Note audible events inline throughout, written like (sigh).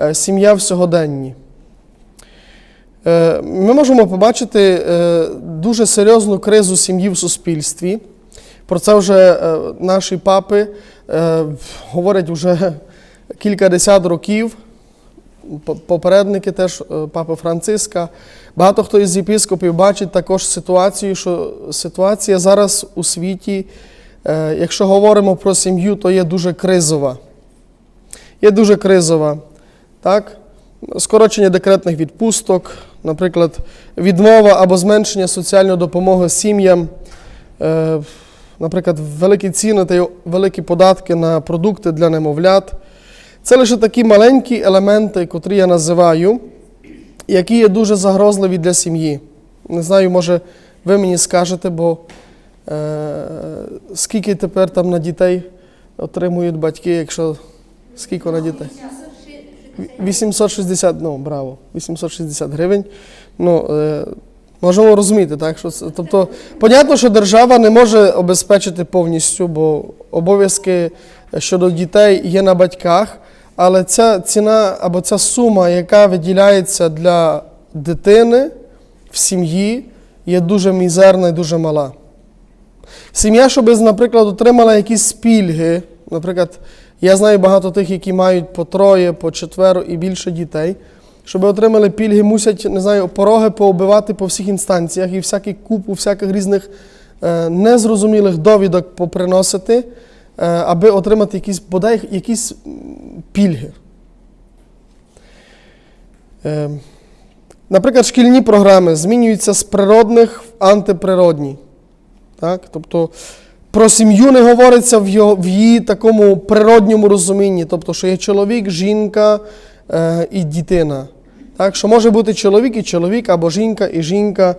е, сім'я в сьогоденні. Е, Ми можемо побачити е, дуже серйозну кризу сім'ї в суспільстві. Про це вже наші папи говорять вже (laughs) кілька десят років. Попередники теж папи Франциска. Багато хто із єпископів бачить також ситуацію, що ситуація зараз у світі, якщо говоримо про сім'ю, то є дуже кризова. Є дуже кризова. Так? Скорочення декретних відпусток, наприклад, відмова або зменшення соціальної допомоги сім'ям, е, наприклад, великі ціни та великі податки на продукти для немовлят. Це лише такі маленькі елементи, котрі я називаю, які є дуже загрозливі для сім'ї. Не знаю, може, ви мені скажете, бо е, скільки тепер там на дітей отримують батьки, якщо скільки на дітей? 860, ну, браво, 860 гривень. Ну, е, можемо розуміти, так? Що це, тобто, понятно, що держава не може обезпечити повністю, бо обов'язки щодо дітей є на батьках, але ця ціна або ця сума, яка виділяється для дитини в сім'ї, є дуже мізерна і дуже мала. Сім'я, щоб, наприклад, отримала якісь пільги, наприклад, я знаю багато тих, які мають по троє, по четверо і більше дітей. Щоб отримали пільги, мусять, не знаю, пороги поубивати по всіх інстанціях і всякий купу всяких різних е, незрозумілих довідок поприносити, е, аби отримати якісь, бодай якісь пільги. Е, наприклад, шкільні програми змінюються з природних в антиприродні. Так? Тобто про сім'ю не говориться в, його, в її такому природньому розумінні, тобто, що є чоловік, жінка е, і дитина. Так? Що може бути чоловік і чоловік, або жінка і жінка.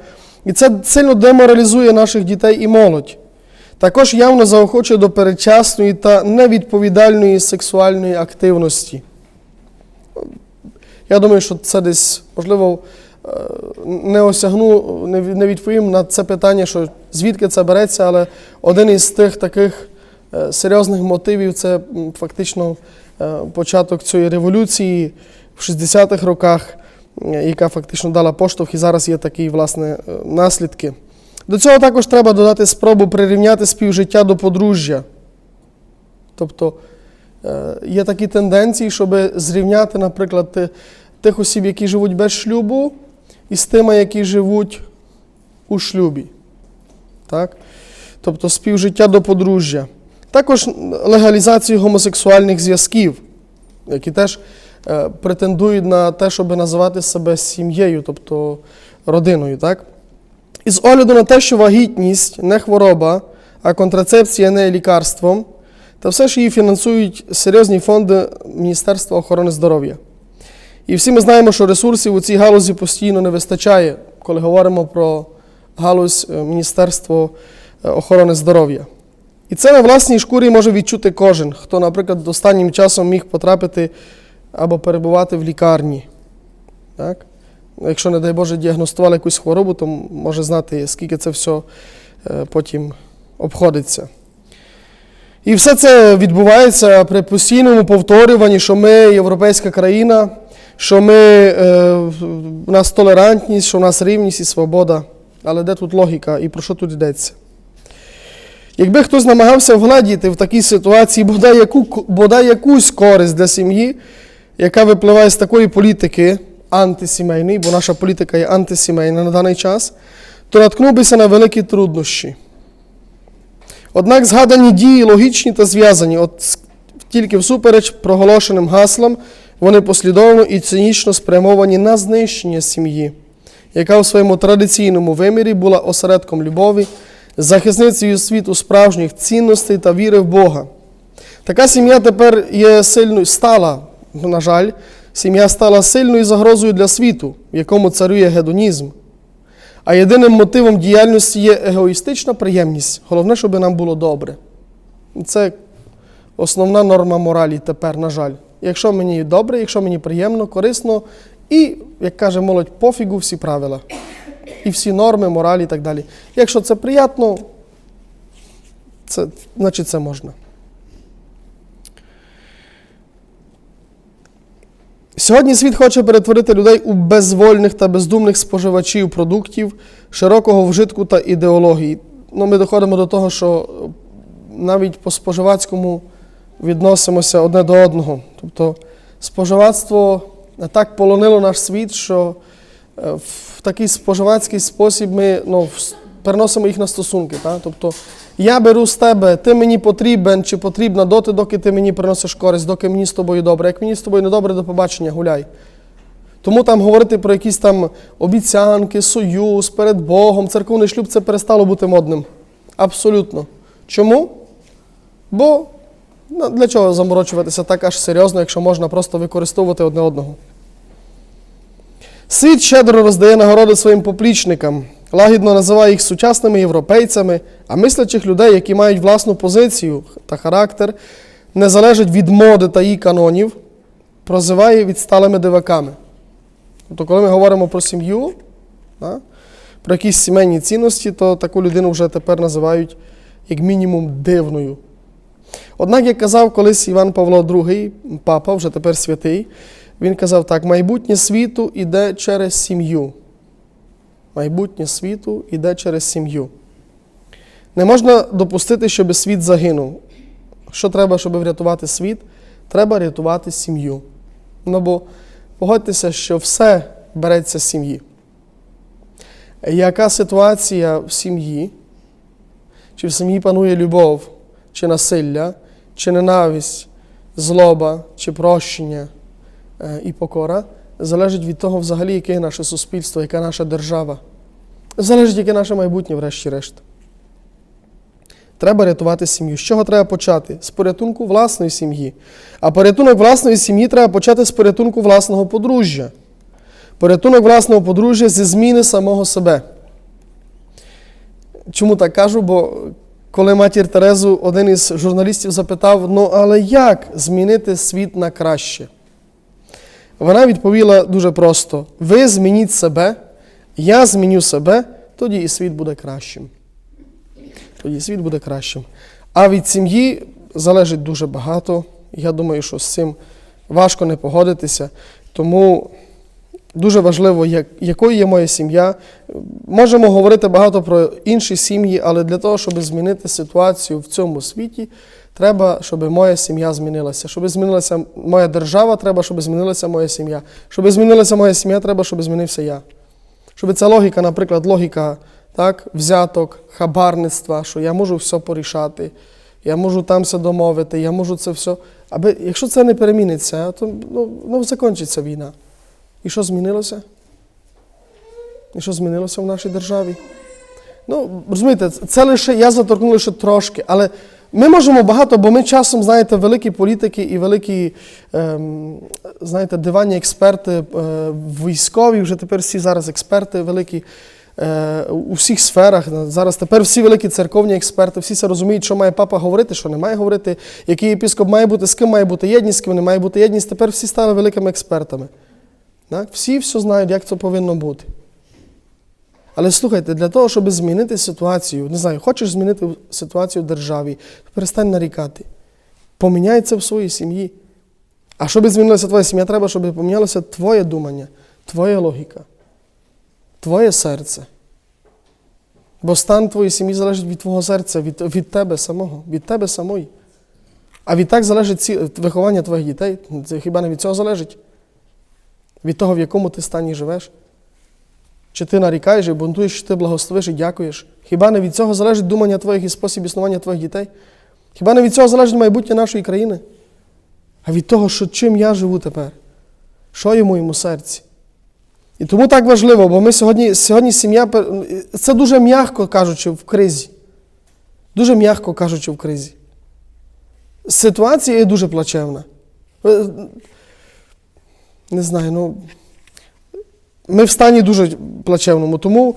І це сильно деморалізує наших дітей і молодь. Також явно заохочує до передчасної та невідповідальної сексуальної активності. Я думаю, що це десь, можливо, не осягну, не відповім на це питання, що звідки це береться, але один із тих таких е, серйозних мотивів це фактично е, початок цієї революції в 60-х роках, яка фактично дала поштовх, і зараз є такі власне е, наслідки. До цього також треба додати спробу прирівняти співжиття до подружжя. Тобто є такі тенденції, щоб зрівняти, наприклад, тих осіб, які живуть без шлюбу, із тими, які живуть у шлюбі. Так? Тобто співжиття до подружжя. Також легалізацію гомосексуальних зв'язків, які теж е, претендують на те, щоб називати себе сім'єю, тобто родиною. Так? І з огляду на те, що вагітність не хвороба, а контрацепція не є лікарством, та все ж її фінансують серйозні фонди Міністерства охорони здоров'я. І всі ми знаємо, що ресурсів у цій галузі постійно не вистачає, коли говоримо про галузь е, Міністерства е, охорони здоров'я. І це на власній шкурі може відчути кожен, хто, наприклад, останнім часом міг потрапити або перебувати в лікарні. Так? Якщо, не дай Боже, діагностували якусь хворобу, то може знати, скільки це все е, потім обходиться. І все це відбувається при постійному повторюванні, що ми європейська країна, що ми, е, в нас толерантність, що в нас рівність і свобода. Але де тут логіка і про що тут йдеться? Якби хтось намагався вгладіти в такій ситуації бодай, яку, бодай якусь користь для сім'ї, яка випливає з такої політики антисімейної, бо наша політика є антисімейна на даний час, то наткнув бися на великі труднощі. Однак згадані дії логічні та зв'язані, от тільки всупереч проголошеним гаслам, вони послідовно і цинічно спрямовані на знищення сім'ї, яка у своєму традиційному вимірі була осередком любові, захисницею світу справжніх цінностей та віри в Бога. Така сім'я тепер є сильною, стала, на жаль, сім'я стала сильною загрозою для світу, в якому царює гедонізм. А єдиним мотивом діяльності є егоїстична приємність. Головне, щоб нам було добре. Це основна норма моралі тепер, на жаль. Якщо мені добре, якщо мені приємно, корисно, і, як каже молодь, пофігу всі правила. І всі норми, моралі і так далі. Якщо це приємно, це, значить це можна. Сьогодні світ хоче перетворити людей у безвольних та бездумних споживачів продуктів, широкого вжитку та ідеології. Ну, ми доходимо до того, що навіть по споживацькому відносимося одне до одного. Тобто споживацтво так полонило наш світ, що е, в такий споживацький спосіб ми ну, переносимо їх на стосунки. Так? Тобто я беру з тебе, ти мені потрібен чи потрібна доти, доки ти мені приносиш користь, доки мені з тобою добре. Як мені з тобою не добре, до побачення, гуляй. Тому там говорити про якісь там обіцянки, союз перед Богом, церковний шлюб це перестало бути модним. Абсолютно. Чому? Бо ну, для чого заморочуватися так аж серйозно, якщо можна просто використовувати одне одного? Світ щедро роздає нагороди своїм поплічникам, лагідно називає їх сучасними європейцями, а мислячих людей, які мають власну позицію та характер, не залежать від моди та її канонів, прозиває відсталими диваками. Тобто, коли ми говоримо про сім'ю, про якісь сімейні цінності, то таку людину вже тепер називають як мінімум дивною. Однак, як казав колись Іван Павло II, папа, вже тепер святий, він казав так: майбутнє світу іде через сім'ю. Майбутнє світу іде через сім'ю. Не можна допустити, щоб світ загинув. Що треба, щоб врятувати світ? Треба рятувати сім'ю. Ну бо погодьтеся, що все береться з сім'ї. Яка ситуація в сім'ї? Чи в сім'ї панує любов, чи насилля, чи ненависть, злоба, чи прощення е, і покора, залежить від того, взагалі, яке наше суспільство, яка наша держава. Залежить, яке наше майбутнє, врешті-решт. Треба рятувати сім'ю. З чого треба почати? З порятунку власної сім'ї. А порятунок власної сім'ї треба почати з порятунку власного подружжя. Порятунок власного подружжя зі зміни самого себе. Чому так кажу? Бо коли матір Терезу один із журналістів запитав: ну але як змінити світ на краще? Вона відповіла дуже просто: ви змініть себе, я зміню себе, тоді і світ буде кращим. Тоді світ буде кращим. А від сім'ї залежить дуже багато. Я думаю, що з цим важко не погодитися. Тому дуже важливо, як, якою є моя сім'я. Можемо говорити багато про інші сім'ї, але для того, щоб змінити ситуацію в цьому світі, треба, щоб моя сім'я змінилася. Щоб змінилася моя держава, треба, щоб змінилася моя сім'я. Щоб змінилася моя сім'я, треба, щоб змінився я. Щоб ця логіка, наприклад, логіка так, взяток, хабарництва, що я можу все порішати, я можу там все домовити, я можу це все. Аби, якщо це не переміниться, то ну, ну, закінчиться війна. І що змінилося? І що змінилося в нашій державі? Ну, розумієте, це лише я заторкнув лише трошки, але ми можемо багато, бо ми часом, знаєте, великі політики і великі, ем, знаєте, диванні експерти е, військові, вже тепер всі зараз експерти великі е, у всіх сферах. Зараз тепер всі великі церковні експерти, всі це розуміють, що має папа говорити, що не має говорити, який єпіскоп має бути, з ким має бути єдність, з ким не має бути єдність. Тепер всі стали великими експертами. Так? Всі все знають, як це повинно бути. Але слухайте, для того, щоб змінити ситуацію, не знаю, хочеш змінити ситуацію в державі, перестань нарікати. Поміняй це в своїй сім'ї. А щоб змінилася твоя сім'я, треба, щоб помінялося твоє думання, твоя логіка, твоє серце. Бо стан твоєї сім'ї залежить від твого серця, від, від тебе самого, від тебе самої. А відтак залежить ці, виховання твоїх дітей. Це хіба не від цього залежить? Від того, в якому ти стані живеш? Чи ти нарікаєш і бунтуєш, чи ти благословиш і дякуєш? Хіба не від цього залежить думання твоїх і спосіб існування твоїх дітей? Хіба не від цього залежить майбутнє нашої країни? А від того, що чим я живу тепер? Що є в моєму серці? І тому так важливо, бо ми сьогодні, сьогодні сім'я, це дуже м'яко кажучи в кризі. Дуже м'яко кажучи в кризі. Ситуація є дуже плачевна. Не знаю, ну. Ми в стані дуже плачевному, тому,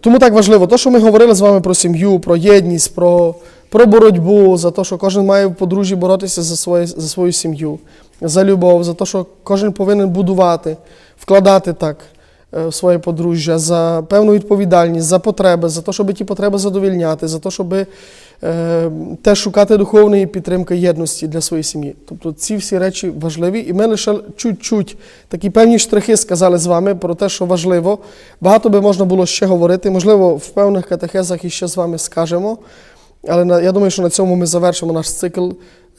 тому так важливо. те, що ми говорили з вами про сім'ю, про єдність, про, про боротьбу, за те, що кожен має в подружжі боротися за, своє, за свою сім'ю, за любов, за те, що кожен повинен будувати, вкладати так е, своє подружжя, за певну відповідальність, за потреби, за те, щоб ті потреби задовільняти, за те, щоб е, теж шукати духовної підтримки єдності для своєї сім'ї. Тобто ці всі речі важливі, і ми лише чуть-чуть такі певні штрихи сказали з вами про те, що важливо. Багато би можна було ще говорити. Можливо, в певних катехезах іще з вами скажемо. Але я думаю, що на цьому ми завершимо наш цикл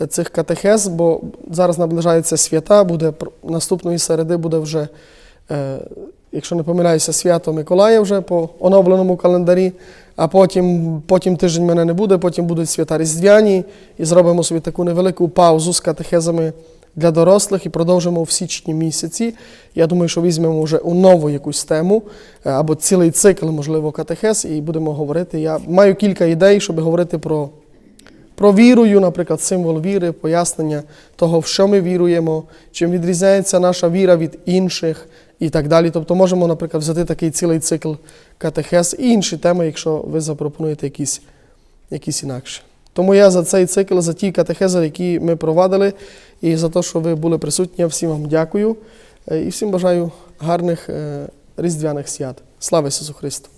е, цих катехез, бо зараз наближаються свята, буде наступної середи буде вже, якщо не помиляюся, свято Миколая вже по оновленому календарі, а потім, потім тиждень мене не буде, потім будуть свята Різдвяні, і зробимо собі таку невелику паузу з катехезами для дорослих і продовжимо в січні місяці. Я думаю, що візьмемо вже у нову якусь тему е, або цілий цикл, можливо, катехез, і будемо говорити. Я маю кілька ідей, щоб говорити про, про вірою, наприклад, символ віри, пояснення того, в що ми віруємо, чим відрізняється наша віра від інших і так далі. Тобто можемо, наприклад, взяти такий цілий цикл катехез і інші теми, якщо ви запропонуєте якісь, якісь інакші. Тому я за цей цикл, за ті катехези, які ми провадили, і за те, що ви були присутні, я всім вам дякую. Е, І всім бажаю гарних е, різдвяних свят. Слава Ісусу Христу!